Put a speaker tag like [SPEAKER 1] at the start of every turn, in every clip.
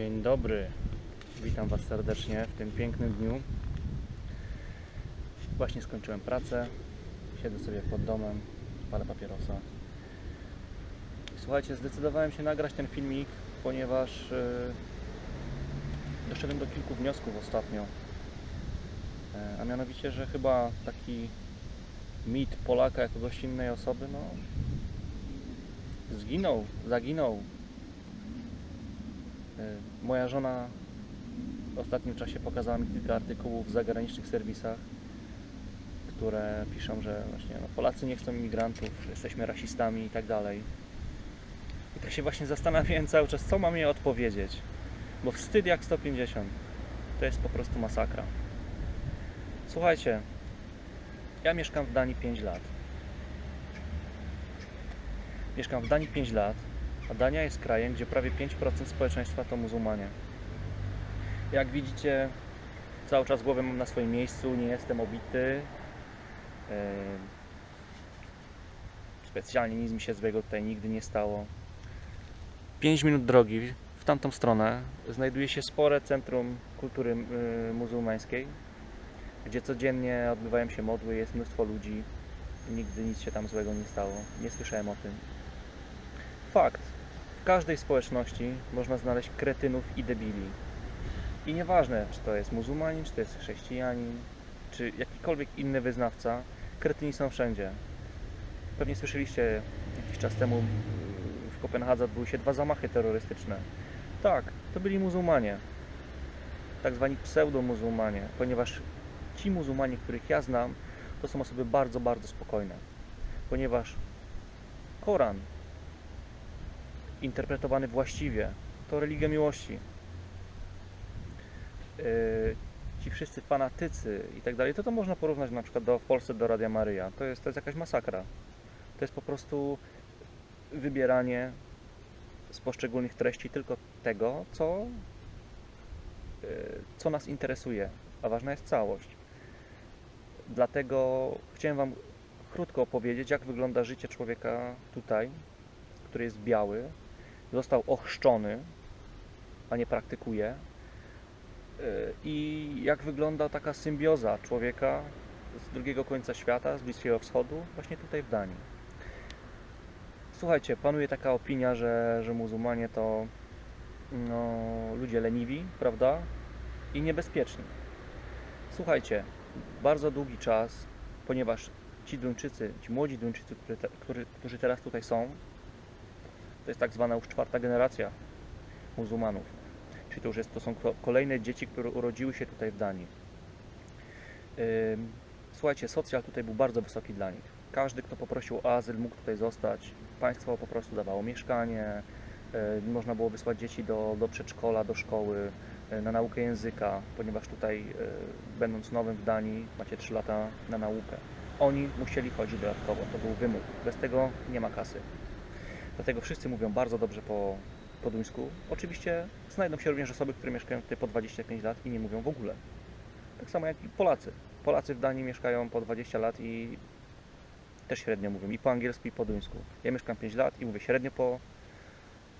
[SPEAKER 1] Dzień dobry. Witam Was serdecznie w tym pięknym dniu. Właśnie skończyłem pracę. Siedzę sobie pod domem, palę papierosa. Słuchajcie, zdecydowałem się nagrać ten filmik, ponieważ yy, doszedłem do kilku wniosków ostatnio. E, A mianowicie, że chyba taki mit Polaka jako gościnnej osoby, no zginął, zaginął. Moja żona w ostatnim czasie pokazała mi kilka artykułów w zagranicznych serwisach, które piszą, że właśnie no, Polacy nie chcą imigrantów, jesteśmy rasistami i tak dalej. I tak się właśnie zastanawiałem cały czas, co mam jej odpowiedzieć. Bo wstyd jak 150. To jest po prostu masakra. Słuchajcie, ja mieszkam w Danii 5 lat. Mieszkam w Danii 5 lat, a Dania jest krajem, gdzie prawie 5% społeczeństwa to muzułmanie. Jak widzicie, cały czas głowę mam na swoim miejscu, nie jestem obity. Specjalnie nic mi się złego tutaj nigdy nie stało. 5 minut drogi w tamtą stronę znajduje się spore centrum kultury yy, muzułmańskiej, gdzie codziennie odbywają się modły, jest mnóstwo ludzi. Nigdy nic się tam złego nie stało. Nie słyszałem o tym. Fakt. W każdej społeczności można znaleźć kretynów i debili. I nieważne, czy to jest muzułmanin, czy to jest chrześcijanin, czy jakikolwiek inny wyznawca, kretyni są wszędzie. Pewnie słyszeliście jakiś czas temu w Kopenhadze odbyły się dwa zamachy terrorystyczne. Tak, to byli muzułmanie. Tak zwani pseudo-muzułmanie, ponieważ ci muzułmanie, których ja znam, to są osoby bardzo, bardzo spokojne. Ponieważ Koran interpretowany właściwie to religia miłości. Yy, Ci wszyscy fanatycy i tak dalej, to to można porównać na przykład do, w Polsce do Radia Maryja. To jest, to jest jakaś masakra. To jest po prostu wybieranie z poszczególnych treści tylko tego, co, yy, co nas interesuje, a ważna jest całość. Dlatego chciałem Wam krótko opowiedzieć, jak wygląda życie człowieka tutaj, który jest biały, został ochrzczony, a nie praktykuje. Yy, I jak wygląda taka symbioza człowieka z drugiego końca świata, z Bliskiego Wschodu, właśnie tutaj w Danii. Słuchajcie, panuje taka opinia, że, że muzułmanie to no, ludzie leniwi, prawda? I niebezpieczni. Słuchajcie, bardzo długi czas, ponieważ ci Duńczycy, ci młodzi Duńczycy, którzy, którzy teraz tutaj są, to jest tak zwana już czwarta generacja muzułmanów. Czyli to już jest, to są ko- kolejne dzieci, które urodziły się tutaj w Danii. Słuchajcie, socjal tutaj był bardzo wysoki dla nich. Każdy, kto poprosił o azyl, mógł tutaj zostać. Państwo po prostu dawało mieszkanie, można było wysłać dzieci do, do przedszkola, do szkoły, na naukę języka, ponieważ tutaj, będąc nowym w Danii, macie 3 lata na naukę. Oni musieli chodzić dodatkowo, to był wymóg. Bez tego nie ma kasy. Dlatego wszyscy mówią bardzo dobrze po, po duńsku. Oczywiście znajdą się również osoby, które mieszkają tutaj po 25 lat i nie mówią w ogóle. Tak samo jak i Polacy. Polacy w Danii mieszkają po 20 lat i też średnio mówią i po angielsku, i po duńsku. Ja mieszkam 5 lat i mówię średnio po,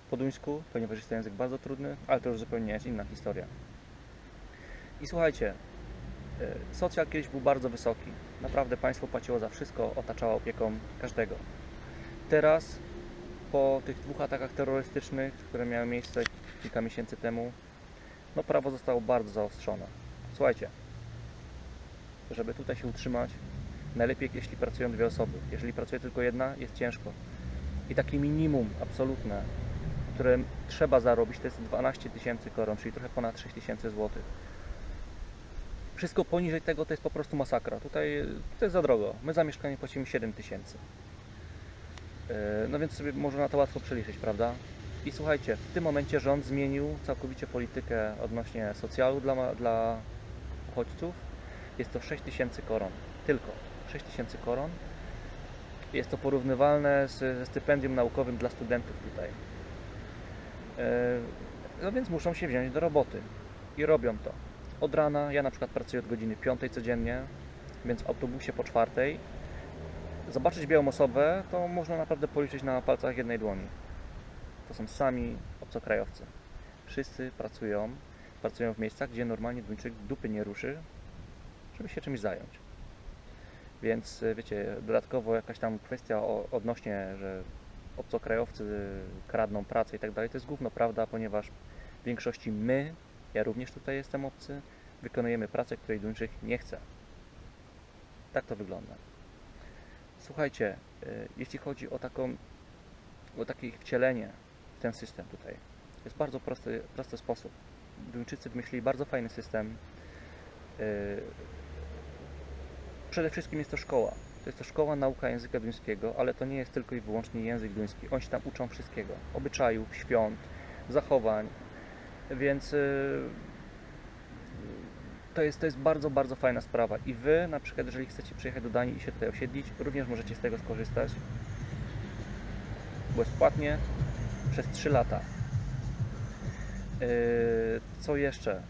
[SPEAKER 1] po duńsku, ponieważ jest to język bardzo trudny, ale to już zupełnie jest inna historia. I słuchajcie, y, socjal kiedyś był bardzo wysoki. Naprawdę państwo płaciło za wszystko, otaczało opieką każdego. Teraz, po tych dwóch atakach terrorystycznych, które miały miejsce kilka miesięcy temu, no prawo zostało bardzo zaostrzone. Słuchajcie, żeby tutaj się utrzymać, najlepiej jeśli pracują dwie osoby. Jeżeli pracuje tylko jedna, jest ciężko. I takie minimum absolutne, które trzeba zarobić, to jest 12 tysięcy koron, czyli trochę ponad 6 tysięcy złotych. Wszystko poniżej tego to jest po prostu masakra. Tutaj to jest za drogo. My za mieszkanie płacimy 7 tysięcy. Yy, No więc sobie można to łatwo przeliczyć, prawda? I słuchajcie, w tym momencie rząd zmienił całkowicie politykę odnośnie socjalu dla, dla uchodźców. Jest to 6 tysięcy koron. Tylko 6 tysięcy koron. Jest to porównywalne z, ze stypendium naukowym dla studentów tutaj. Yy, No więc muszą się wziąć do roboty. I robią to. Od rana, ja na przykład pracuję od godziny 5 codziennie, więc w autobusie po czwartej. Zobaczyć białą osobę to można naprawdę policzyć na palcach jednej dłoni. To są sami obcokrajowcy. Wszyscy pracują, pracują w miejscach, gdzie normalnie Duńczyk dupy nie ruszy, żeby się czymś zająć. Więc y, wiecie, dodatkowo jakaś tam kwestia odnośnie, że obcokrajowcy kradną pracę i tak dalej, to jest gówno prawda, ponieważ w większości my, ja również tutaj jestem obcy, wykonujemy pracę, której Duńczyk nie chce. Tak to wygląda. Słuchajcie, y, jeśli chodzi o taką, o takie ich wcielenie w ten system tutaj, jest bardzo prosty, prosty sposób. Duńczycy wymyślili bardzo fajny system. Y, Przede wszystkim jest to szkoła. To jest to szkoła nauka języka duńskiego, ale to nie jest tylko i wyłącznie język duński. Oni się tam uczą wszystkiego. Obyczajów, świąt, zachowań. Więc y, to jest, to jest bardzo, bardzo fajna sprawa. I Wy, na przykład, jeżeli chcecie przyjechać do Danii i się tutaj osiedlić, również możecie z tego skorzystać. Bezpłatnie przez 3 lata. Yy, Co jeszcze?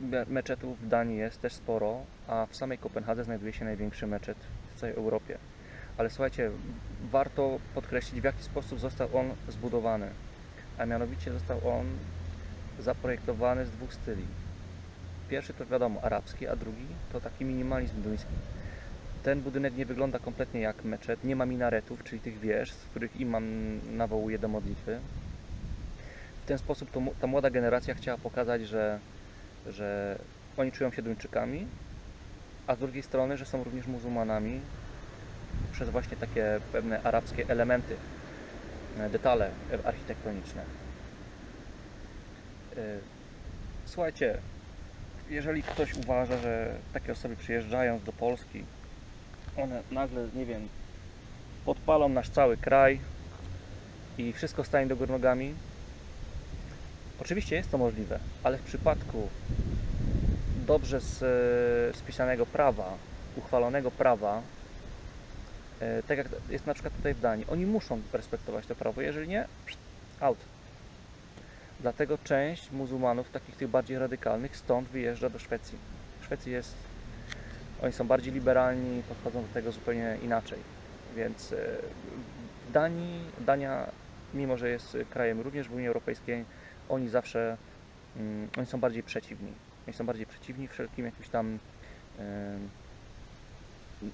[SPEAKER 1] Me- Meczetów w Danii jest też sporo, a w samej Kopenhadze znajduje się największy meczet w całej Europie. Ale słuchajcie, warto podkreślić, w jaki sposób został on zbudowany. A mianowicie został on zaprojektowany z dwóch styli. Pierwszy to wiadomo arabski, a drugi to taki minimalizm duński. Ten budynek nie wygląda kompletnie jak meczet, nie ma minaretów, czyli tych wież, z których imam nawołuje do modlitwy. W ten sposób to, ta młoda generacja chciała pokazać, że, że oni czują się Duńczykami, a z drugiej strony, że są również muzułmanami przez właśnie takie pewne arabskie elementy, detale architektoniczne. E, Słuchajcie, jeżeli ktoś uważa, że takie osoby przyjeżdżając do Polski, one nagle, nie wiem, podpalą nasz cały kraj i wszystko stanie do góry nogami, oczywiście jest to możliwe, ale w przypadku dobrze z- spisanego prawa, uchwalonego prawa, e, tak jak jest na przykład tutaj w Danii, oni muszą respektować to prawo, jeżeli nie, out. Dlatego część muzułmanów, takich tych bardziej radykalnych, stąd wyjeżdża do Szwecji. W Szwecji jest, oni są bardziej liberalni, podchodzą do tego zupełnie inaczej. Więc e, w Danii, Dania, mimo że jest krajem również w Unii Europejskiej, oni zawsze, mm, oni są bardziej przeciwni. Oni są bardziej przeciwni wszelkim jakimś tam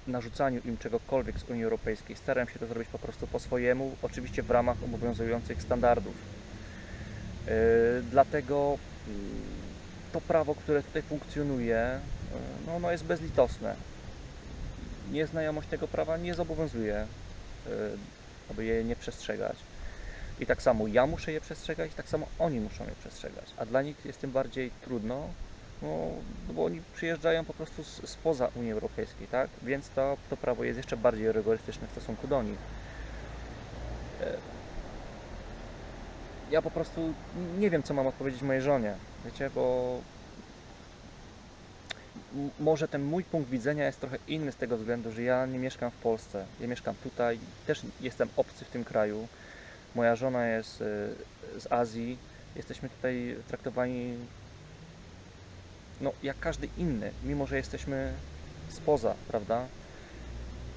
[SPEAKER 1] narzucaniu im czegokolwiek z Unii Europejskiej. Staram się to zrobić po prostu po swojemu, oczywiście w ramach obowiązujących standardów. Yy, Dlatego yy, to prawo, które tutaj funkcjonuje, yy, no, ono jest bezlitosne. Nieznajomość tego prawa nie zobowiązuje, yy, aby je nie przestrzegać. I tak samo ja muszę je przestrzegać, tak samo oni muszą je przestrzegać. A dla nich jest tym bardziej trudno, no, no bo oni przyjeżdżają po prostu z, spoza Unii Europejskiej, tak? Więc to, to prawo jest jeszcze bardziej rygorystyczne w stosunku do nich. Ja po prostu nie wiem, co mam odpowiedzieć mojej żonie, wiecie, bo może ten mój punkt widzenia jest trochę inny z tego względu, że ja nie mieszkam w Polsce. Ja mieszkam tutaj, też jestem obcy w tym kraju. Moja żona jest y, z Azji. Jesteśmy tutaj traktowani no, jak każdy inny, mimo że jesteśmy spoza, prawda?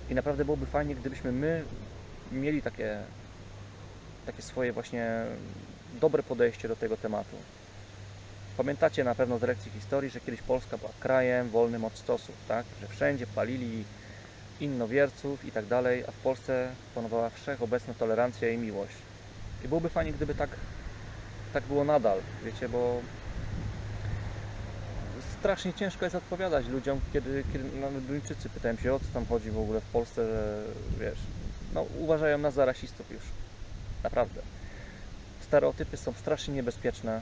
[SPEAKER 1] I naprawdę byłoby fajnie, gdybyśmy my mieli takie, takie swoje właśnie dobre podejście do tego tematu. Pamiętacie na pewno z lekcji historii, że kiedyś Polska była krajem wolnym od stosów, tak? Że wszędzie palili innowierców i tak dalej, a w Polsce panowała wszechobecna tolerancja i miłość. I byłoby fajnie, gdyby tak, tak było nadal, wiecie, bo strasznie ciężko jest odpowiadać ludziom, kiedy, kiedy nawet Duńczycy pytają się, o co tam chodzi w ogóle w Polsce, że wiesz, no uważają nas za rasistów już. Naprawdę. Stereotypy są strasznie niebezpieczne,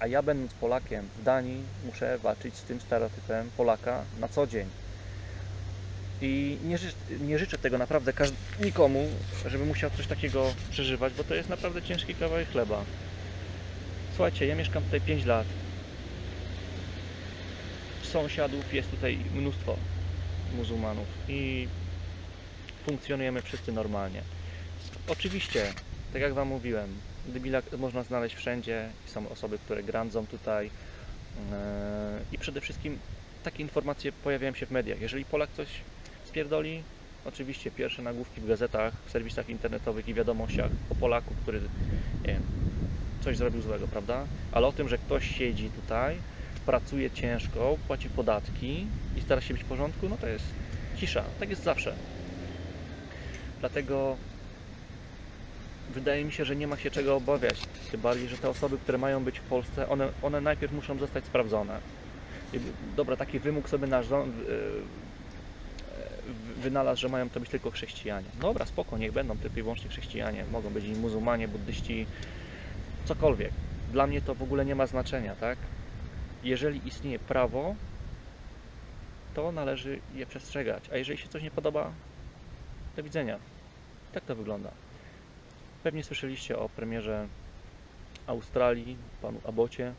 [SPEAKER 1] a ja będąc Polakiem w Danii muszę walczyć z tym stereotypem Polaka na co dzień. I nie, ży nie życzę tego naprawdę nikomu, żeby musiał coś takiego przeżywać, bo to jest naprawdę ciężki kawałek chleba. Słuchajcie, ja mieszkam tutaj 5 lat. Sąsiadów jest tutaj mnóstwo muzułmanów i funkcjonujemy wszyscy normalnie. Oczywiście, tak jak Wam mówiłem, debila można znaleźć wszędzie. Są osoby, które grandzą tutaj yy, i przede wszystkim takie informacje pojawiają się w mediach. Jeżeli Polak coś spierdoli, oczywiście pierwsze nagłówki w gazetach, w serwisach internetowych i wiadomościach o Polaku, który nie wiem, coś zrobił złego, prawda? Ale o tym, że ktoś siedzi tutaj, pracuje ciężko, płaci podatki i stara się być w porządku, no to jest cisza. Tak jest zawsze. Dlatego wydaje mi się, że nie ma się czego obawiać. Tym bardziej, że te osoby, które mają być w Polsce, one, one najpierw muszą zostać sprawdzone. Dobra, taki wymóg sobie nasz rząd yy, yy, wynalazł, że mają to być tylko chrześcijanie. Dobra, spoko, niech będą tylko i wyłącznie chrześcijanie. Mogą być i muzułmanie, buddyści, cokolwiek. Dla mnie to w ogóle nie ma znaczenia, tak? Jeżeli istnieje prawo, to należy je przestrzegać. A jeżeli się coś nie podoba, do widzenia. Tak to wygląda. Pewnie słyszeliście o premierze Australii, panu Abocie,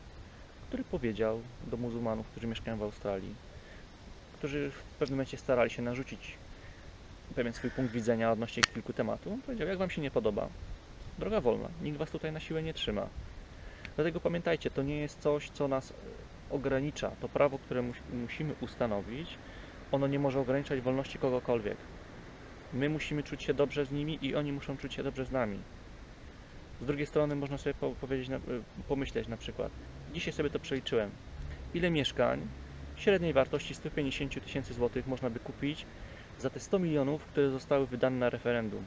[SPEAKER 1] który powiedział do muzułmanów, którzy mieszkają w Australii, którzy w pewnym momencie starali się narzucić pewien swój punkt widzenia odnośnie kilku tematów. On powiedział, jak wam się nie podoba, droga wolna, nikt was tutaj na siłę nie trzyma. Dlatego pamiętajcie, to nie jest coś, co nas ogranicza. To prawo, które mus musimy ustanowić, ono nie może ograniczać wolności kogokolwiek. My musimy czuć się dobrze z nimi i oni muszą czuć się dobrze z nami. Z drugiej strony można sobie po powiedzieć, y, pomyśleć na przykład, dzisiaj sobie to przeliczyłem, ile mieszkań średniej wartości 150 000 tysięcy złotych można by kupić za te 100 milionów, które zostały wydane na referendum.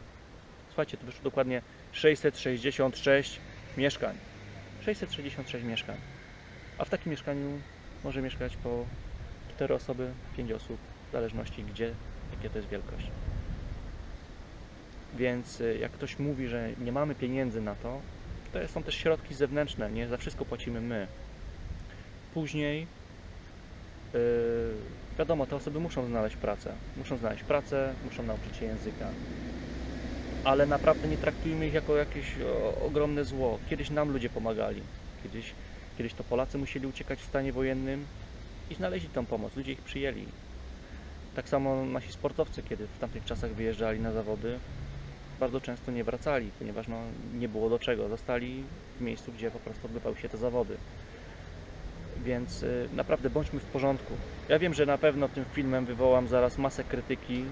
[SPEAKER 1] Słuchajcie, to wyszło dokładnie 666 mieszkań. 666 mieszkań. A w takim mieszkaniu może mieszkać po 4 osoby, 5 osób, w zależności gdzie, jakie to jest wielkość. Więc y, jak ktoś mówi, że nie mamy pieniędzy na to, to są też środki zewnętrzne, nie za wszystko płacimy my. Później yy, wiadomo, te osoby muszą znaleźć pracę. Muszą znaleźć pracę, muszą nauczyć się języka. Ale naprawdę nie traktujmy ich jako jakieś o, ogromne zło. Kiedyś nam ludzie pomagali. Kiedyś, kiedyś to Polacy musieli uciekać w stanie wojennym i znaleźli tą pomoc. Ludzie ich przyjęli. Tak samo nasi sportowcy, kiedy w tamtych czasach wyjeżdżali na zawody, bardzo często nie wracali, ponieważ no, nie było do czego. Zostali w miejscu, gdzie po prostu odbywały się te zawody. Więc y, naprawdę bądźmy w porządku. Ja wiem, że na pewno tym filmem wywołam zaraz masę krytyki. Yy,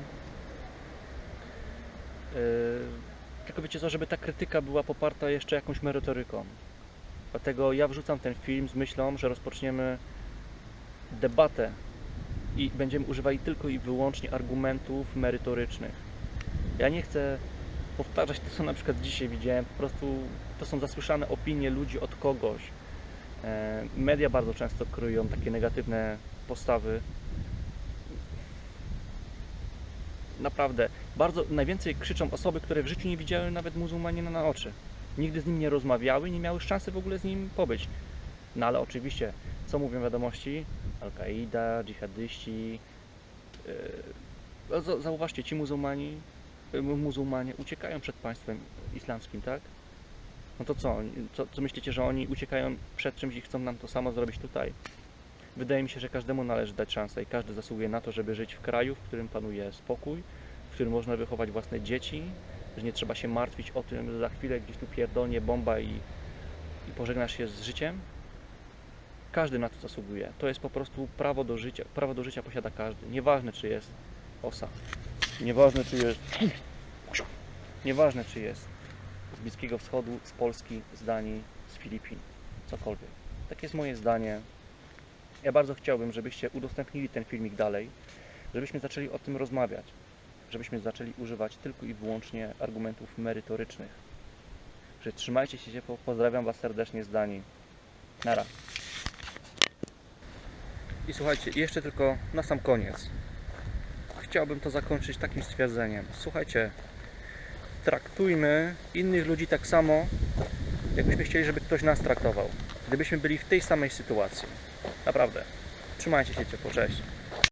[SPEAKER 1] tylko wiecie co, żeby ta krytyka była poparta jeszcze jakąś merytoryką. Dlatego ja wrzucam ten film z myślą, że rozpoczniemy debatę i będziemy używali tylko i wyłącznie argumentów merytorycznych. Ja nie chcę powtarzać to, co na przykład dzisiaj widziałem. Po prostu to są zasłyszane opinie ludzi od kogoś. E, media bardzo często kryją takie negatywne postawy. Naprawdę, bardzo najwięcej krzyczą osoby, które w życiu nie widziały nawet muzułmanina na oczy. Nigdy z nim nie rozmawiały, nie miały szansy w ogóle z nim pobyć. No ale oczywiście, co mówią wiadomości? Al-Kaida, dżihadyści. Yy, zauważcie, ci muzułmani muzułmanie uciekają przed państwem islamskim, tak? No to co? co? Co myślicie, że oni uciekają przed czymś i chcą nam to samo zrobić tutaj? Wydaje mi się, że każdemu należy dać szansę i każdy zasługuje na to, żeby żyć w kraju, w którym panuje spokój, w którym można wychować własne dzieci, że nie trzeba się martwić o tym, że za chwilę gdzieś tu pierdolnie bomba i, i pożegnasz się z życiem. Każdy na to zasługuje. To jest po prostu prawo do życia. Prawo do życia posiada każdy. Nieważne, czy jest osa. Nieważne czy jest. Nieważne czy jest z Bliskiego Wschodu, z Polski, z Danii, z Filipin, cokolwiek. Takie jest moje zdanie. Ja bardzo chciałbym, żebyście udostępnili ten filmik dalej, żebyśmy zaczęli o tym rozmawiać, żebyśmy zaczęli używać tylko i wyłącznie argumentów merytorycznych. Że trzymajcie się ciepło, pozdrawiam Was serdecznie z Danii. Nara. I słuchajcie, jeszcze tylko na sam koniec chciałbym to zakończyć takim stwierdzeniem. Słuchajcie, traktujmy innych ludzi tak samo, jakbyśmy chcieli, żeby ktoś nas traktował. Gdybyśmy byli w tej samej sytuacji. Naprawdę. Trzymajcie się ciepło. Cześć.